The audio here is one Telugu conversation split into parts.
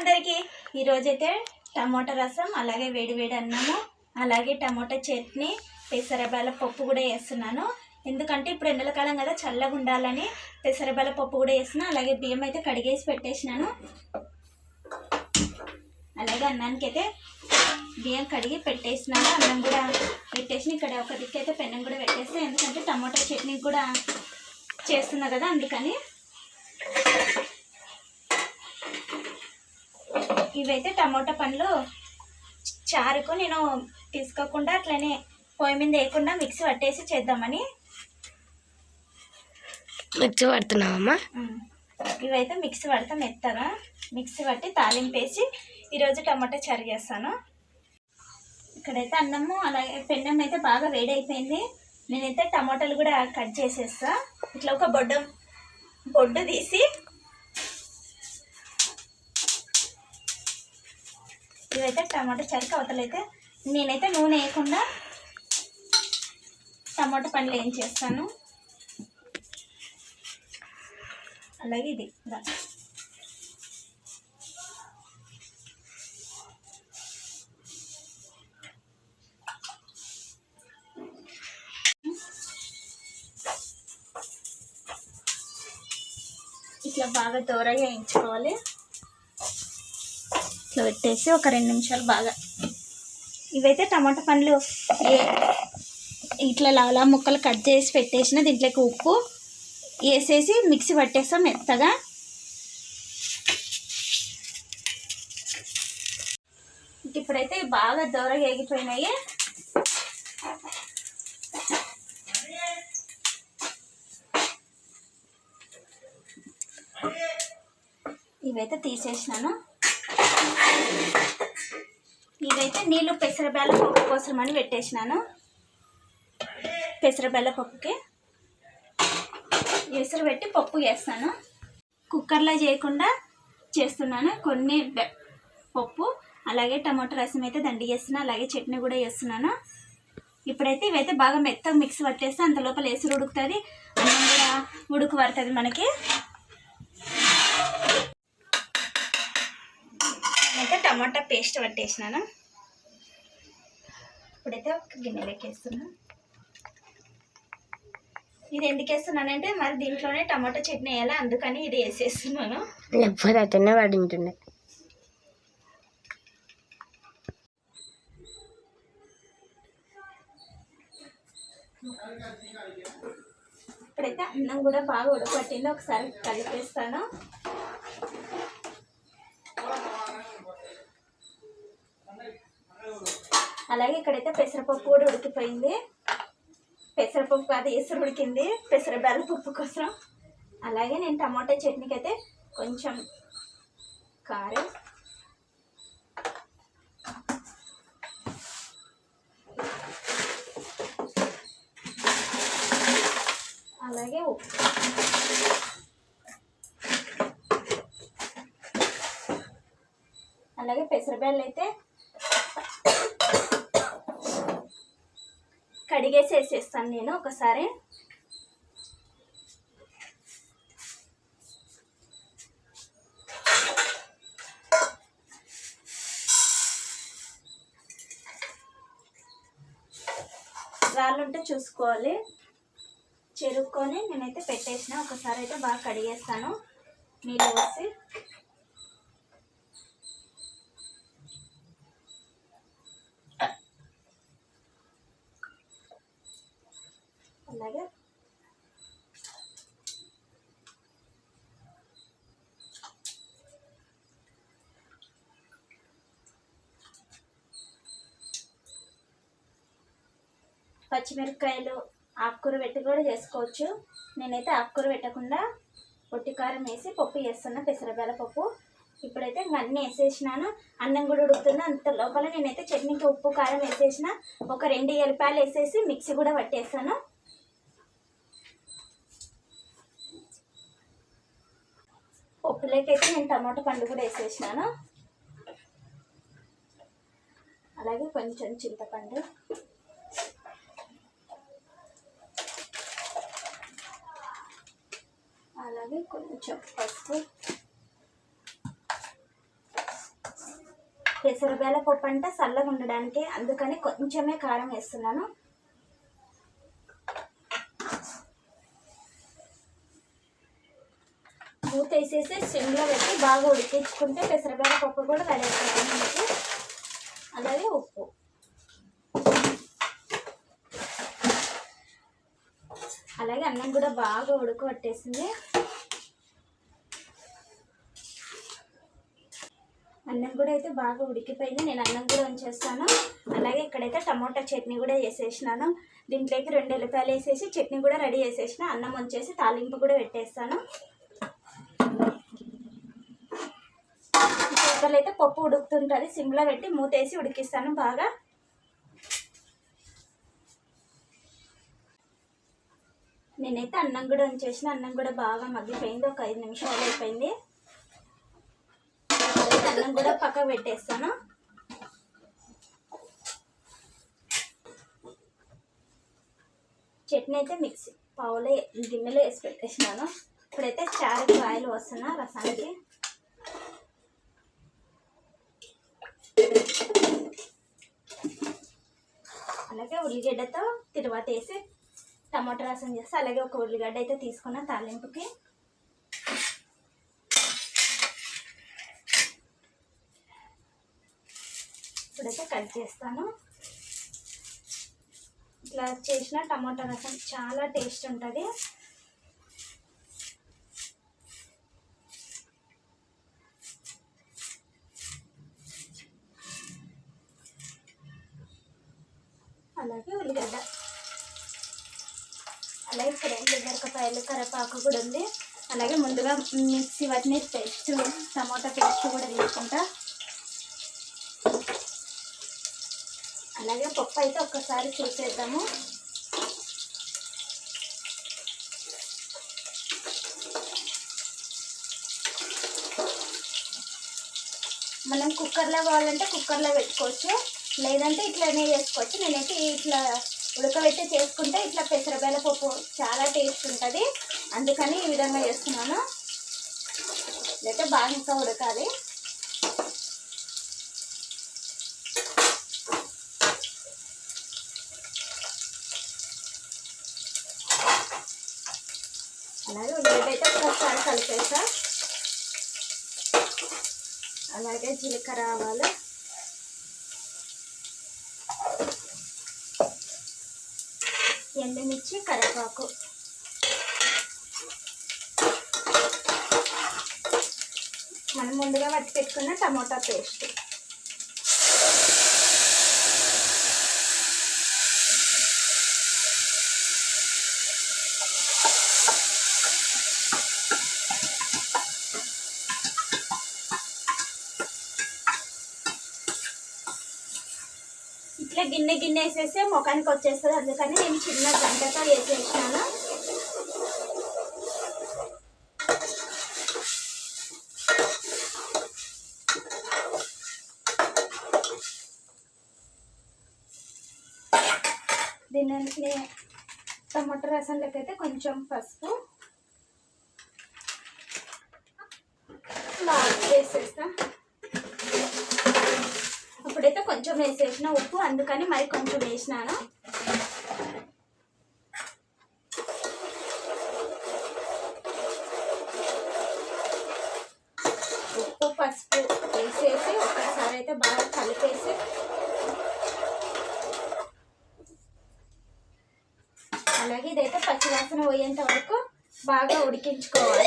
అందరికీ. ఈరోజైతే టమోటా రసం అలాగే వేడి వేడి అన్నము అలాగే టమోటా చట్నీ పెసరబాల పప్పు కూడా వేస్తున్నాను. ఎందుకంటే ఇప్పుడు ఎండలకాలం కదా చల్లగా ఉండాలని పెసరబాల పప్పు కూడా వేసిన అలాగే బియ్యం అయితే కడిగేసి పెట్టేసినాను. అలాగే అన్నానికి అయితే బియ్యం కడిగి పెట్టేసినాను అన్నం కూడా పెట్టేసి ఇక్కడ ఒక దిక్కు అయితే పెన్నం కూడా పెట్టేస్తే ఎందుకంటే టమోటా చట్నీ కూడా చేస్తున్నా కదా అందుకని. ఇవైతే టమోటా పండ్లు చారుకు నేను తీసుకోకుండా అట్లనే పొయ్యి మీద వేయకుండా మిక్సీ పట్టేసి చేద్దామని. మిర్చి పడుతున్నావమ్మా? ఉమ్, ఇవైతే మిక్సీ పడతా మెత్తగా. మిక్సీ పట్టి తాలింపు వేసి ఈరోజు టమాటా చారు చేస్తాను. ఇక్కడైతే అన్నము అలాగే పెన్నం అయితే బాగా వేడి అయిపోయింది నేనైతే టమాటాలు కూడా కట్ చేసేస్తా. ఇట్లా ఒక బొడ్డ బొడ్డు తీసి ఇవైతే టమాటా చరికి అవతలైతే నేనైతే నూనె వేయకుండా టమాటా పండ్లు ఏం చేస్తాను. అలాగే ఇది ఇట్లా బాగా దూరగా వేయించుకోవాలి. ఇట్లా పెట్టేసి ఒక రెండు నిమిషాలు బాగా. ఇవైతే టమాటా పండ్లు ఇట్లా లవలా ముక్కలు కట్ చేసి పెట్టేసిన దీంట్లోకి ఉప్పు వేసేసి మిక్సీ పట్టేస్తాం మెత్తగా. ఇప్పుడైతే బాగా దూరగా ఎగిపోయినాయి ఇవైతే తీసేసినాను. ఇవైతే నీళ్ళు పెసరబెల్ల పప్పు కోసం అని పెట్టేసినాను. పెసరబెల్ల పప్పుకి. ఎసరు పెట్టి పప్పు చేస్తాను. కుక్కర్లో చేయకుండా చేస్తున్నాను. కొన్ని పప్పు అలాగే టమాటో రసం అయితే దండి చేస్తున్నాను అలాగే చట్నీ కూడా చేస్తున్నాను. ఇప్పుడైతే ఇవైతే బాగా మెత్తగా మిక్స్ పట్టేస్తే అంత లోపల ఎసురు ఉడుకుతుంది. అన్నం కూడా ఉడుకు పడుతుంది మనకి అయితే టమాటా పేస్ట్ పట్టేసినాను ఇప్పుడైతే ఒక గిన్నెలోకి వేస్తున్నాను ఇది ఎందుకు వేస్తున్నానంటే మరి దీంట్లోనే టమాటా చట్నీ వేయాలి? అందుకని ఇది వేసేస్తున్నాను. లేకపోతే అతనే పడింటుండే ఇప్పుడైతే అన్నం కూడా బాగా ఉడకట్టింది ఒకసారి కలిపేస్తాను. అలాగే ఇక్కడైతే పెసరపప్పు కూడా ఉడికిపోయింది. పెసరపప్పు కాదు ఎసురు ఉడికింది. పెసర పప్పు కోసం. అలాగే నేను టమాటా చట్నీకి అయితే కొంచెం కారం. అలాగే ఉప్పు. అలాగే పెసరబేళ్ళు అయితే కడిగేసి వేసేస్తాను నేను ఒకసారి. రాళ్ళు ఉంటే చూసుకోవాలి. చెరుక్కొని నేనైతే పెట్టేసిన. ఒకసారి అయితే బాగా కడిగేస్తాను. నీళ్ళు వేసి అలాగే పచ్చిమిరపకాయలు ఆకుకూర పెట్టి కూడా చేసుకోవచ్చు. నేనైతే ఆకుకూర పెట్టకుండా పొట్టి కారం వేసి పప్పు వేస్తున్నా పెసరబేల పప్పు. ఇప్పుడైతే ఇంక అన్నీ వేసేసినాను. అన్నం కూడా ఉడుకుతున్నా అంత లోపల నేనైతే చట్నీకి ఉప్పు కారం వేసేసిన ఒక రెండు ఎలిపాయలు వేసేసి మిక్సీ కూడా పట్టేస్తాను పప్పులోకైతే నేను టమాటా పండు కూడా వేసేసినాను. అలాగే కొంచెం చింతపండు. అలాగే కొంచెం పసుపు. పెసరబేల పప్పు అంటే చల్లగా ఉండడానికి అందుకని కొంచెమే కారం వేస్తున్నాను. మూత వేసేసి సిమ్లో పెట్టి బాగా ఉడికించుకుంటే పెసరపేర పప్పు కూడా రెడీ అయిపోతుంది అలాగే ఉప్పు. అలాగే అన్నం కూడా బాగా ఉడకబట్టేసింది అన్నం కూడా అయితే బాగా ఉడికిపోయింది. నేను అన్నం కూడా ఉంచేస్తాను. అలాగే ఇక్కడైతే టమోటా చట్నీ కూడా వేసేసినాను దీంట్లోకి రెండు ఎల్లిపాయలు వేసేసి చట్నీ కూడా రెడీ చేసేసిన. అన్నం ఉంచేసి తాలింపు కూడా పెట్టేస్తాను. కుక్కర్లో అయితే పప్పు ఉడుకుతుంటుంది సిమ్లో పెట్టి మూతేసి ఉడికిస్తాను బాగా. నేనైతే అన్నం కూడా ఉంచేసిన అన్నం కూడా బాగా మగ్గిపోయింది ఒక ఐదు నిమిషాలు అయిపోయింది. అన్నం కూడా పక్కకు పెట్టేస్తాను. చట్నీ అయితే మిక్సీ పావులో గిన్నెలో వేసి పెట్టేసినాను. ఇప్పుడైతే చారు కాయలు వస్తున్నా రసానికి. అలాగే ఉల్లిగడ్డతో తిరువాత వేసి టమాటా రసం చేస్తే అలాగే ఒక ఉల్లిగడ్డ అయితే తీసుకున్న తాలింపుకి. ఇప్పుడైతే కట్ చేస్తాను. ఇట్లా చేసిన టమాటా రసం చాలా టేస్ట్ ఉంటుంది. అలాగే ఉల్లిగడ్డ. అలాగే ఫ్రెండ్ మిరపకాయలు కరివేపాకు కూడా ఉంది. అలాగే ముందుగా మిక్సీ వాటిని పేస్ట్ టమాటా పేస్ట్ కూడా తీసుకుంటా. అలాగే పప్పు అయితే ఒక్కసారి చూసేద్దాము. మనం కుక్కర్లో కావాలంటే కుక్కర్లో పెట్టుకోవచ్చు. లేదంటే ఇట్లానే చేసుకోవచ్చు. నేనైతే ఇట్లా ఉడకబెట్టి చేసుకుంటే ఇట్లా పెసరబేల పప్పు చాలా టేస్ట్ ఉంటుంది. అందుకని ఈ విధంగా చేస్తున్నాను. లేకపోతే బాగా ఇంకా ఉడకాలి. అలాగే ఉల్లిగడ్డ అయితే ఒకసారి కలిపేసా. అలాగే జీలకర్ర ఆవాలు. ఎండుమిర్చి కరివేపాకు. మనం ముందుగా వట్టి పెట్టుకున్న టమోటా పేస్ట్. గిన్నె గిన్నె వేసేస్తే ముఖానికి వచ్చేస్తుంది. అందుకని నేను చిన్న గంటతో వేసేసినాను. దీన్ని టమాటో రసంలోకి అయితే కొంచెం పసుపు లాస్ట్ వేసేస్తా. ఇప్పుడైతే కొంచెం వేసేసిన ఉప్పు అందుకని మరి కొంచెం వేసినాను. ఉప్పు పసుపు వేసేసి ఒకసారి అయితే బాగా కలిపేసి అలాగే ఇదైతే పచ్చివాసన పోయేంత వరకు బాగా ఉడికించుకోవాలి.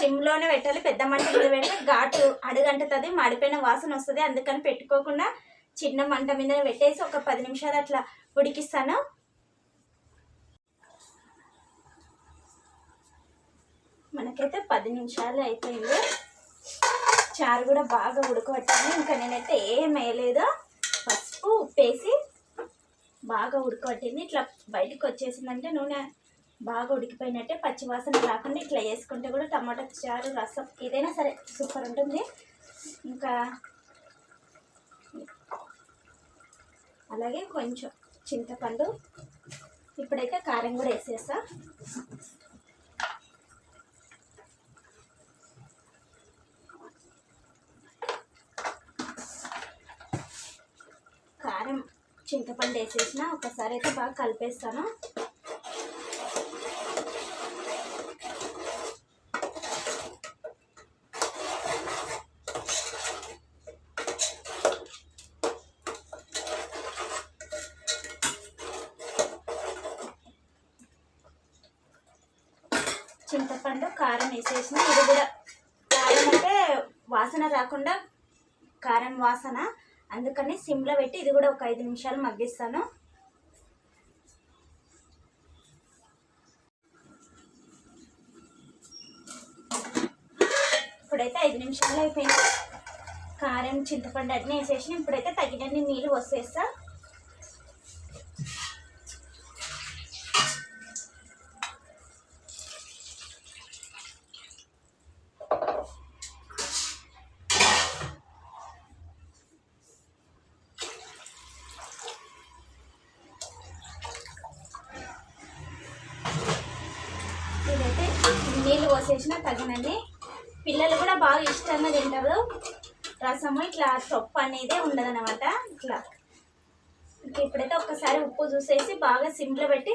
సిమ్లోనే పెట్టాలి. పెద్ద మంట మీద పెడితే ఘాటు అడుగంటుతుంది మాడిపోయిన వాసన వస్తుంది. అందుకని పెట్టుకోకుండా చిన్న మంట మీద పెట్టేసి ఒక పది నిమిషాలు అట్లా ఉడికిస్తాను. మనకైతే పది నిమిషాలు అయిపోయింది. చారు కూడా బాగా ఉడకబట్టింది ఇంకా నేనైతే ఏం వేయలేదు. పసుపు ఉప్పేసి బాగా ఉడకబట్టింది. ఇట్లా బయటకు వచ్చేసిందంటే నూనె బాగా ఉడికిపోయినట్టే పచ్చివాసన రాకుండా ఇట్లా వేసుకుంటే కూడా టమాటా చారు రసం ఏదైనా సరే సూపర్ ఉంటుంది. ఇంకా అలాగే కొంచెం చింతపండు ఇప్పుడైతే కారం కూడా వేసేస్తా. చింతపండు వేసేసిన ఒకసారి అయితే బాగా కలిపేస్తాను. చింతపండు కారం వేసేసిన ఇది కూడా కారం అంటే వాసన రాకుండా కారం వాసన. అందుకని సిమ్లో పెట్టి ఇది కూడా ఒక ఐదు నిమిషాలు మగ్గిస్తాను. ఇప్పుడైతే ఐదు నిమిషాలు అయిపోయింది. కారం చింతపండు అన్నీ వేసేసి ఇప్పుడైతే తగినన్ని నీళ్ళు పోసేస్తా ఇదైతే నీళ్ళు పోసేసిన తగినన్ని పిల్లలు కూడా బాగా ఇష్టంగా తింటారు. రసము ఇట్లా తొప్పు అనేది ఉండదన్నమాట. ఇట్లా. ఇంక ఇప్పుడైతే ఒక్కసారి ఉప్పు చూసేసి బాగా సిమ్లో పెట్టి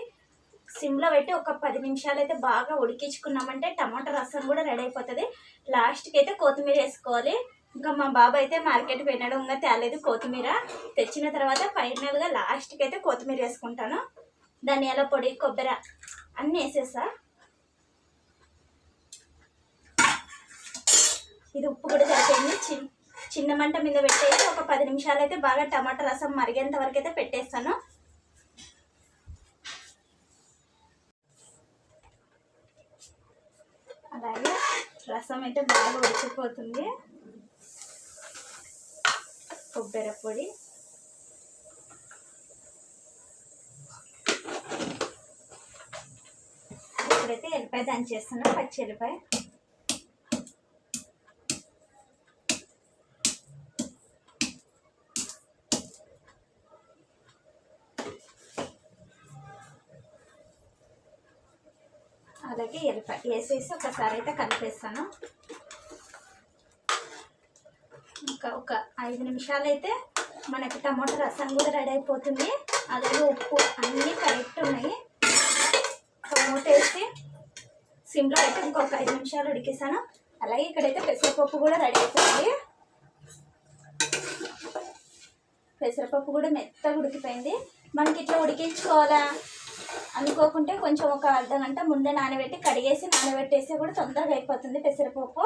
సిమ్లో పెట్టి ఒక పది నిమిషాలు అయితే బాగా ఉడికించుకున్నామంటే టమాటా రసం కూడా రెడీ అయిపోతుంది. లాస్ట్కి అయితే కొత్తిమీర వేసుకోవాలి. ఇంకా మా బాబు అయితే మార్కెట్ పోయినాడు ఇంకా తేలేదు కొత్తిమీర. తెచ్చిన తర్వాత ఫైనల్గా లాస్ట్కి అయితే కొత్తిమీర వేసుకుంటాను. ధనియాల పొడి కొబ్బరి అన్నీ వేసేసా. ఇది ఉప్పు కూడా సరిపోయింది. చిన్న చిన్న మంట మీద పెట్టేసి ఒక పది నిమిషాలు అయితే బాగా టమాటా రసం మరిగేంత వరకు అయితే పెట్టేస్తాను. అలాగే రసం అయితే బాగా ఉడికిపోతుంది. కొబ్బరి పొడి. ఇప్పుడైతే ఎల్లిపాయ దంచేస్తాను పచ్చి ఎల్లిపాయ. అలాగే ఎల్లిపాయ వేసేసి ఒకసారి అయితే కలిపేస్తాను. ఇంకా ఒక ఐదు నిమిషాలు అయితే మనకి టమాటా రసం కూడా రెడీ అయిపోతుంది. అలాగే ఉప్పు అన్నీ కరెక్ట్ ఉన్నాయి. టమోటా వేసి సిమ్లో అయితే ఇంకొక ఐదు నిమిషాలు ఉడికేసాను. అలాగే ఇక్కడైతే పెసరపప్పు కూడా రెడీ అయిపోయింది. పెసరపప్పు కూడా మెత్తగా ఉడికిపోయింది. మనకి ఇట్లా ఉడికించుకోవాలా? అనుకోకుంటే కొంచెం ఒక అర్ధ గంట ముందే నానబెట్టి కడిగేసి నానబెట్టేస్తే కూడా తొందరగా అయిపోతుంది పెసరపప్పు.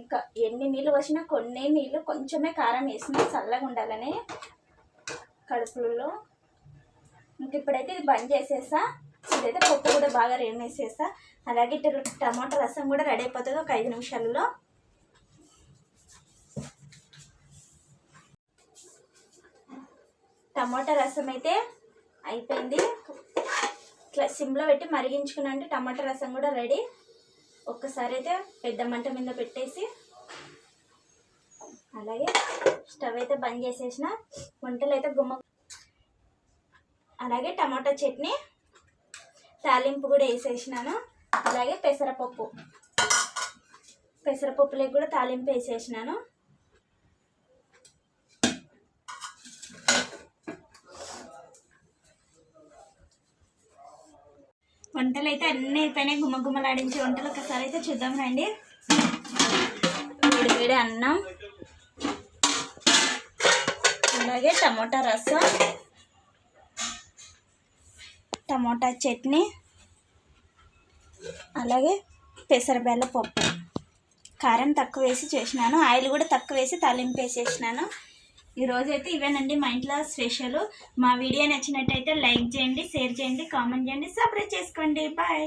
ఇంకా ఎన్ని నీళ్ళు వచ్చినా కొన్ని నీళ్ళు కొంచెమే కారం వేసినా చల్లగా ఉండాలని కడుపులలో ఇంక ఇప్పుడైతే ఇది బంద్ చేసేసా. ఇదైతే పప్పు కూడా బాగా వేసేసా అలాగే ఇటు టమాటా రసం కూడా రెడీ అయిపోతుంది ఒక ఐదు నిమిషాలలో. టమాటా రసం అయితే అయిపోయింది. ఇట్లా సిమ్లో పెట్టి మరిగించుకున్నా అంటే టమాటా రసం కూడా రెడీ. ఒక్కసారి అయితే పెద్ద మంట మీద పెట్టేసి అలాగే స్టవ్ అయితే బంద్ చేసేసిన. వంటలు అయితే గుమ్మ అలాగే టమాటా చట్నీ తాలింపు కూడా వేసేసినాను. అలాగే పెసరపప్పు. పెసరపప్పులోకి కూడా తాలింపు వేసేసినాను. వంటలు అయితే అన్నీ అయిపోయినాయి. గుమ్మ గుమ్మలాడించే వంటలు ఒకసారి అయితే చూద్దాం రండి. వేడి అన్నం అలాగే టమోటా రసం టమోటా చట్నీ అలాగే పెసరబెల్ల పప్పు. కారం తక్కువ వేసి చేసినాను. ఆయిల్ కూడా తక్కువ వేసి తాలింపు వేసేసినాను. ఈరోజు అయితే ఇవేనండి మా ఇంట్లో స్పెషల్. మా వీడియో నచ్చినట్టయితే లైక్ చేయండి షేర్ చేయండి కామెంట్ చేయండి సబ్స్క్రైబ్ చేసుకోండి. బాయ్.